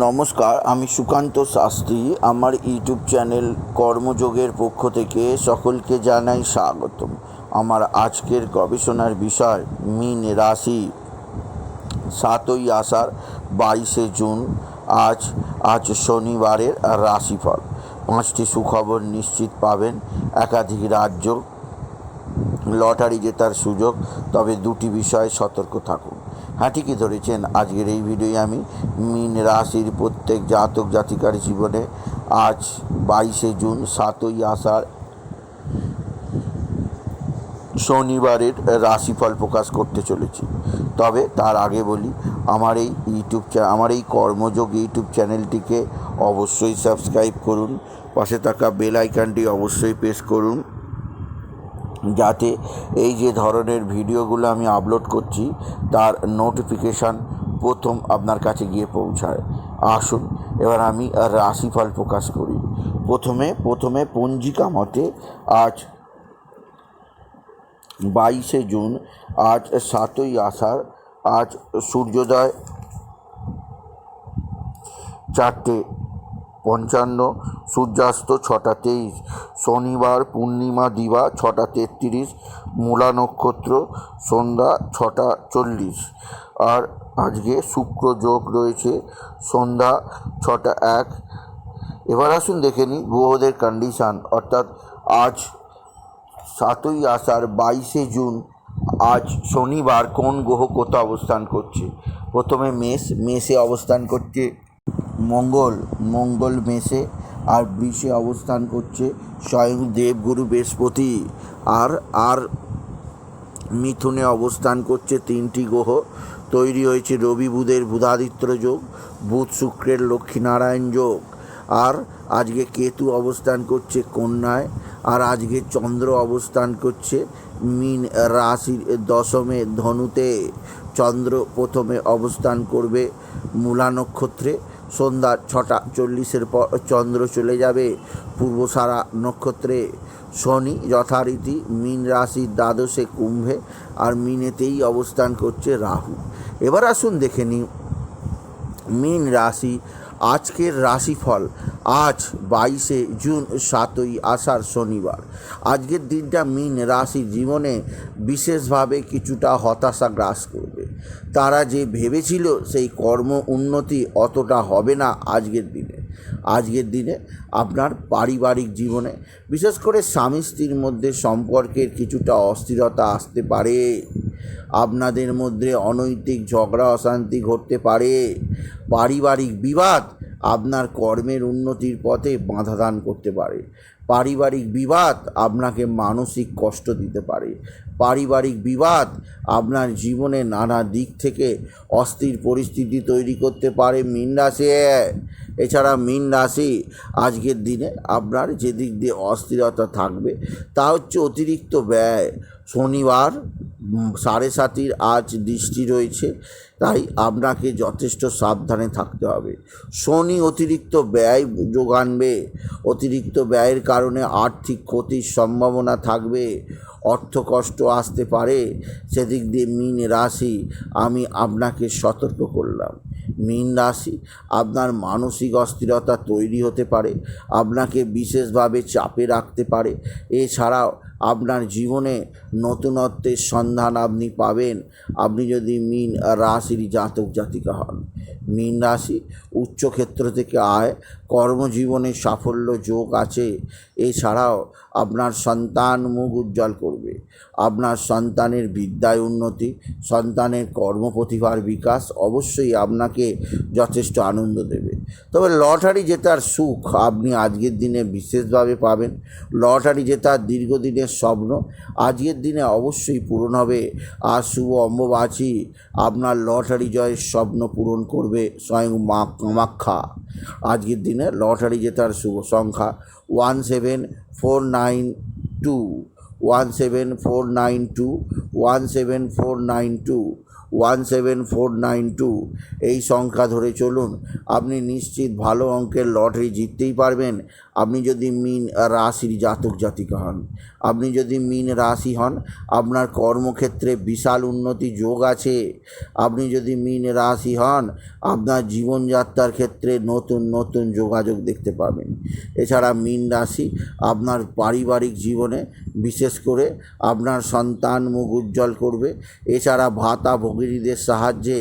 নমস্কার, আমি সুকান্ত শাস্ত্রী। আমার ইউটিউব চ্যানেল কর্মযোগের পক্ষ থেকে সকলকে জানাই স্বাগতম। আমার আজকের গবেষণার বিষয়, মিন রাশি। সাতই আষাঢ়, বাইশে জুন, আজ আজ শনিবারের রাশিফল। পাঁচটি সুখবর নিশ্চিত পাবেন। একাধিক রাজ্য, লটারি জেতার সুযোগ, তবে দুটি বিষয়ে সতর্ক থাকুন। ঠিকই ধরেছেন। আজকের এই ভিডিওয়ে আমি মিন রাশির প্রত্যেক জাতক জাতিকার জীবনে আজ বাইশে জুন, সাতই আষাঢ় শনিবারের রাশিফল প্রকাশ করতে চলেছি। তবে তার আগে বলি, আমার এই ইউটিউব চ্যা, আমার এই কর্মযোগ ইউটিউব চ্যানেলটিকে অবশ্যই সাবস্ক্রাইব করুন, পাশে থাকা বেল আইকনটি অবশ্যই প্রেস করুন। যাতে এই যে ধরনের ভিডিওগুলো আমি আপলোড করছি, তার নোটিফিকেশান প্রথম আপনার কাছে গিয়ে পৌঁছায়। আসুন, এবার আমি রাশিফল প্রকাশ করি। প্রথমে প্রথমে পঞ্জিকা মতে আজ বাইশে জুন, আজ সাতই আষাঢ়, আজ সূর্যোদয় চারটে পঞ্চান্ন, সূর্যাস্ত ছটা তেইশ, শনিবার পূর্ণিমা দিবা ছটা তেত্রিশ, মূলা নক্ষত্র সন্ধ্যা ছটা চল্লিশ। আর আজকে শুক্র যোগ রয়েছে, সন্ধ্যা ছটা এক। এবার আসুন দেখে নিই গ্রহদের কন্ডিশান অর্থাৎ আজ সাতই আষাঢ় বাইশে জুন, আজ শনিবার কোন গ্রহ কোথাও অবস্থান করছে? প্রথমে মেষ, মেষে অবস্থান করছে মঙ্গল মঙ্গল মেষে আর বৃষে অবস্থান করছে স্বয়ং দেবগুরু বৃহস্পতি। আর আর মিথুনে অবস্থান করছে তিনটি গ্রহ। তৈরি হয়েছে রবি বুধের বুধাদিত্য যোগ, বুধ শুক্রের লক্ষ্মীনারায়ণ যোগ। আর আজকে কেতু অবস্থান করছে কন্যায়, আর আজকে চন্দ্র অবস্থান করছে মিন রাশির দশমে ধনুতে। চন্দ্র প্রথমে অবস্থান করবে মূলা নক্ষত্রে সন্ধ্যা ছটা চল্লিশের পর চন্দ্র চলে যাবে। পূর্বসারা নক্ষত্রে শনি যথারীতি মিন রাশির দ্বাদশে কুম্ভে আর মিনেতেই অবস্থান করছে রাহু। এবার আসুন দেখে নিই মিন রাশি আজকের রাশিফল আজ বাইশে জুন সাতই আষাঢ় শনিবার। আজকের দিনটা মিন রাশির জীবনে বিশেষভাবে কিছুটা হতাশা গ্রাস করবে। তারা যে ভেবেছিল সেই কর্ম উন্নতি অতটা হবে না আজকের দিনে। আজকের দিনে আপনার পারিবারিক জীবনে, বিশেষ করে স্বামী স্ত্রীর মধ্যে সম্পর্কের কিছুটা অস্থিরতা আসতে পারে। আপনাদের মধ্যে অনৈতিক ঝগড়া, অশান্তি ঘটতে পারে। পারিবারিক বিবাদ আপনার কর্মের উন্নতির পথে বাধা দান করতে পারে। পারিবারিক বিবাদ আপনাকে মানসিক কষ্ট দিতে পারে। পারিবারিক বিবাদ আপনার জীবনে নানা দিক থেকে অস্থির পরিস্থিতি তৈরি করতে পারে মিন রাশি। এছাড়া মিন রাশি আজকের দিনে আপনার যে দিক দিয়ে অস্থিরতা থাকবে তা হচ্ছে অতিরিক্ত ব্যয়। শনিবার সাড়ে সাতির আজ দৃষ্টি রয়েছে, তাই আপনাকে যথেষ্ট সাবধানে থাকতে হবে। শনি অতিরিক্ত ব্যয় যোগানবে অতিরিক্ত ব্যয়ের কারণে আর্থিক ক্ষতির সম্ভাবনা থাকবে, অর্থ কষ্ট আসতে পারে, সেদিক দিয়ে মিন রাশি, আমি আপনাকে সতর্ক করলাম। মীন রাশি, আপনার মানসিক অস্থিরতা তৈরি হতে পারে, আপনাকে বিশেষভাবে চাপে রাখতে পারে। এছাড়াও আপনার জীবনে নতুনত্বের সন্ধান আপনি পাবেন। আপনি যদি মীন রাশির জাতক জাতিকা হন, মীন রাশি উচ্চক্ষেত্র থেকে আয়, কর্মজীবনে সাফল্য যোগ আছে। এছাড়াও আপনার সন্তান মুখ উজ্জ্বল করবে। আপনার সন্তানের বিদ্যায় উন্নতি, সন্তানের কর্মপ্রতিভার বিকাশ অবশ্যই আপনাকে যথেষ্ট আনন্দ দেবে। তবে লটারি জেতার সুখ আপনি আজকের দিনে বিশেষভাবে পাবেন। লটারি জেতার দীর্ঘদিনের স্বপ্ন আজকের দিনে অবশ্যই পূরণ হবে। আর শুভ অম্ববাচী আপনার লটারি জয়ের স্বপ্ন পূরণ করবে স্বয়ং মা কামাখ্যা। আজকের দিনে লটারি জেতার শুভ সংখ্যা one seven four nine two, one seven four nine two, one seven four nine two. One seven four nine two এই সংখ্যা ধরে চলুন, আপনি নিশ্চিত ভালো অঙ্কের লটারি জিততেই পারবেন। আপনি যদি মিন রাশির জাতক জাতিকা হন, আপনি যদি মিন রাশি হন, আপনার কর্মক্ষেত্রে বিশাল উন্নতি যোগ আছে। আপনি যদি মিন রাশি হন, আপনার জীবনযাত্রার ক্ষেত্রে নতুন নতুন যোগাযোগ দেখতে পাবেন। এছাড়া মিন রাশি, আপনার পারিবারিক জীবনে বিশেষ করে আপনার সন্তান মুখ উজ্জ্বল করবে। এছাড়া ভাতা ভগিনীদের সাহায্যে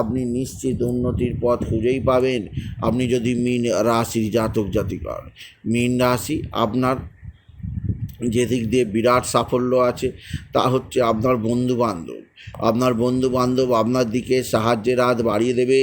আপনি নিশ্চিত উন্নতির পথ খুঁজেই পাবেন। আপনি যদি মিন রাশির জাতক জাতিকর, মীন রাশি আপনার যেদিক দিয়ে বিরাট সাফল্য আছে, তা হচ্ছে আপনার বন্ধু বান্ধব আপনার বন্ধু বান্ধব আপনার দিকে সাহায্যের হাত বাড়িয়ে দেবে।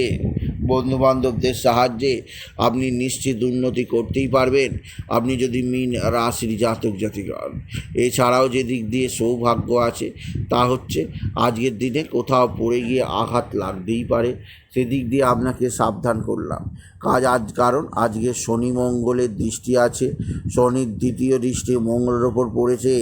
বন্ধু বান্ধবদের সাহায্যে আপনি নিশ্চিত উন্নতি করতেই পারবেন। আপনি যদি মিন রাশির জাতক জাতিক হন এছাড়াও যে দিক দিয়ে সৌভাগ্য আছে, তা হচ্ছে আজকের দিনে কোথাও পড়ে গিয়ে আঘাত লাগতেই পারে। সেদিক দিয়ে আপনাকে সাবধান করলাম। কাজ আজ কারণ, আজকে শনি মঙ্গলের দৃষ্টি আছে। শনির দ্বিতীয় দৃষ্টি মঙ্গলের ওপর পড়েছে,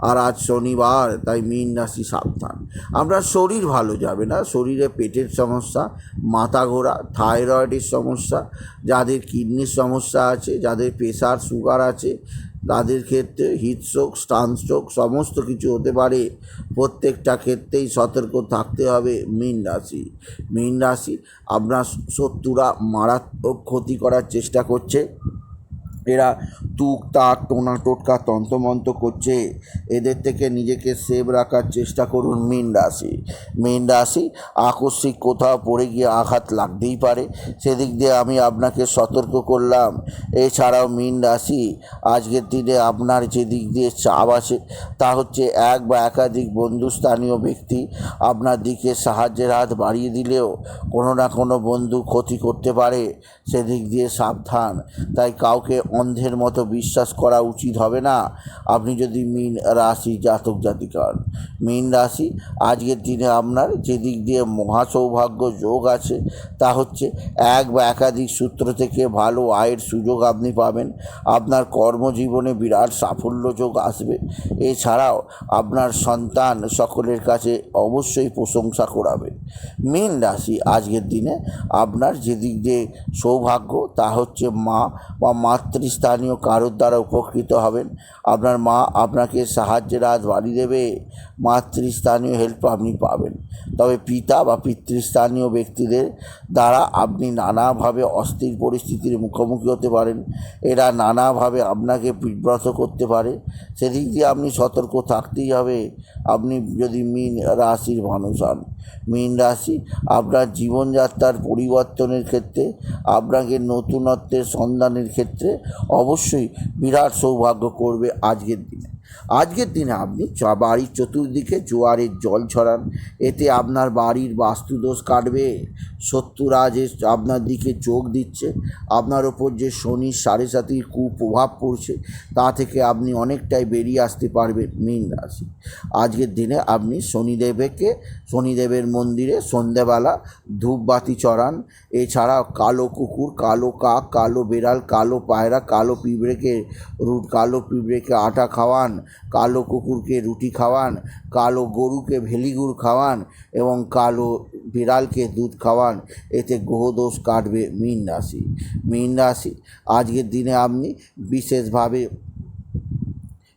আর আজ শনিবার, তাই মীন রাশি সাবধান। আপনার শরীর ভালো যাবে না, শরীরে পেটের সমস্যা, মাথা ঘোরা, থাইরয়েডের সমস্যা, যাদের কিডনির সমস্যা আছে, যাদের প্রেশার, সুগার আছে তাদের ক্ষেত্রে হিটস্ট্রোক স্ট্রোক সমস্ত কিছু হতে পারে। প্রত্যেকটা ক্ষেত্রেই সতর্ক থাকতে হবে মীন রাশি। মীন রাশি আপনার শত্রুরা মারাত্মক ক্ষতি করার চেষ্টা করছে। এরা তুক তাক টোনা টোটকা তন্ত্রমন্ত্র করছে। এদের থেকে নিজেকে সেভ রাখার চেষ্টা করুন মীন রাশি। মীন রাশি, আকস্মিক কোথাও পড়ে গিয়ে আঘাত লাগতেই পারে। সেদিক দিয়ে আমি আপনাকে সতর্ক করলাম। এছাড়াও মীন রাশি, আজকের দিনে আপনার যে দিক দিয়ে চাপ আছে, তা হচ্ছে এক বা একাধিক বন্ধুস্থানীয় ব্যক্তি আপনার দিকে সাহায্যের হাত বাড়িয়ে দিলেও কোনো না কোনো বন্ধু ক্ষতি করতে পারে। সেদিক দিয়ে সাবধান। তাই কাউকে অন্ধের মতো বিশ্বাস করা উচিত হবে না। আপনি যদি মিন রাশি জাতক জাতিকার, মিন রাশি, আজকের দিনে আপনার যে দিক দিয়ে মহাসৌভাগ্য যোগ আছে, তা হচ্ছে এক বা একাধিক সূত্র থেকে ভালো আয়ের সুযোগ আপনি পাবেন। আপনার কর্মজীবনে বিরাট সাফল্য যোগ আসবে। এছাড়াও আপনার সন্তান সকলের কাছে অবশ্যই প্রশংসা করাবে। মীন রাশি আজকের দিনে আপনার যেদিক দিয়ে সৌভাগ্য, তা হচ্ছে মা বা মাতৃস্থানীয় কারোর দ্বারা উপকৃত হবেন, আপনার মা আপনাকে সাহায্যের হাত বাড়িয়ে দেবে, মাতৃস্থানীয় হেল্প আপনি পাবেন। তবে পিতা বা পিতৃস্থানীয় ব্যক্তিদের দ্বারা আপনি নানাভাবে অস্থির পরিস্থিতির মুখোমুখি হতে পারেন। এরা নানাভাবে আপনাকে বিব্রত করতে পারে। সেদিক দিয়ে আপনি সতর্ক থাকতেই হবে। আপনি যদি মিন রাশির মানুষ হন, মীন রাশি আপনার জীবনযাত্রার পরিবর্তনের ক্ষেত্রে, আপনাকে নতুনত্বের সন্ধানের ক্ষেত্রে অবশ্যই বিরাট সৌভাগ্য করবে আজকের দিনে। আজকের দিনে আপনি বাড়ির চতুর্দিকে জোয়ারের জল ছড়ান এতে আপনার বাড়ির বাস্তুদোষ কাটবে। শত্রুরা যে আপনার দিকে চোখ দিচ্ছে, আপনার ওপর যে শনির সাড়ে সাতির কুপ্রভাব পড়ছে, তা থেকে আপনি অনেকটাই বেরিয়ে আসতে পারবেন মীন রাশি। আজকের দিনে আপনি শনিদেবকে, শনিদেবের মন্দিরে সন্ধেবেলা ধূপবাতি চড়ান এছাড়া কালো কুকুর, কালো কাক, কালো বেড়াল, কালো পায়রা, কালো পিঁপড়েকে রুট, কালো পিঁপড়েকে আটা খাওয়ান, কালো কুকুরকে রুটি খাওয়ান, কালো গরুকে ভেলিগুড় খাওয়ান এবং কালো বিড়ালকে দুধ খাওয়ান। এতে গ্রহদোষ কাটবে মীন রাশি। মীন রাশি আজকের দিনে আপনি বিশেষভাবে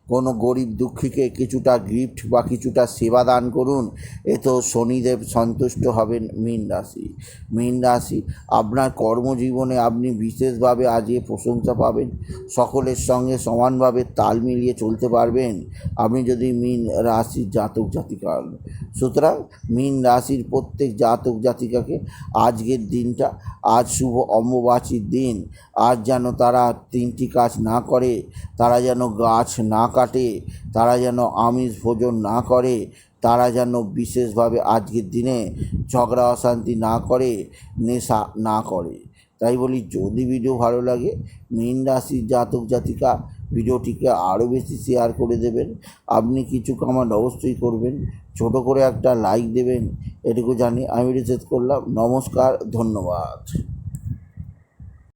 কোনো গরিব দুঃখীকে কিছুটা গিফট বা কিছুটা সেবা দান করুন এতেও শনিদেব সন্তুষ্ট হবেন মীন রাশি। মীন রাশি, আপনার কর্মজীবনে আপনি বিশেষভাবে আজকে প্রশংসা পাবেন, সকলের সঙ্গে সমানভাবে তাল মিলিয়ে চলতে পারবেন, আপনি যদি মীন রাশির জাতক জাতিকা সুতরাং মীন রাশির প্রত্যেক জাতক জাতিকাকে আজকের দিনটা, আজ শুভ অম্বুবাচীর দিন, আজ যেন তারা তিনটি কাজ না করে, তারা যেন গাছ না কাটে, তারা যেন আমিষ ভোজন না করে, তারা যেন বিশেষভাবে আজকের দিনে ঝগড়া অশান্তি না করে, নেশা না করে। তাই বলি, যদি ভিডিও ভালো লাগে, মীন রাশির জাতক জাতিকা ভিডিওটিকে আরও বেশি শেয়ার করে দেবেন। আপনি কিছু কমেন্ট অবশ্যই করবেন, ছোট করে একটা লাইক দেবেন, এটুকু জানি আমি রিসেট করলাম। নমস্কার, ধন্যবাদ।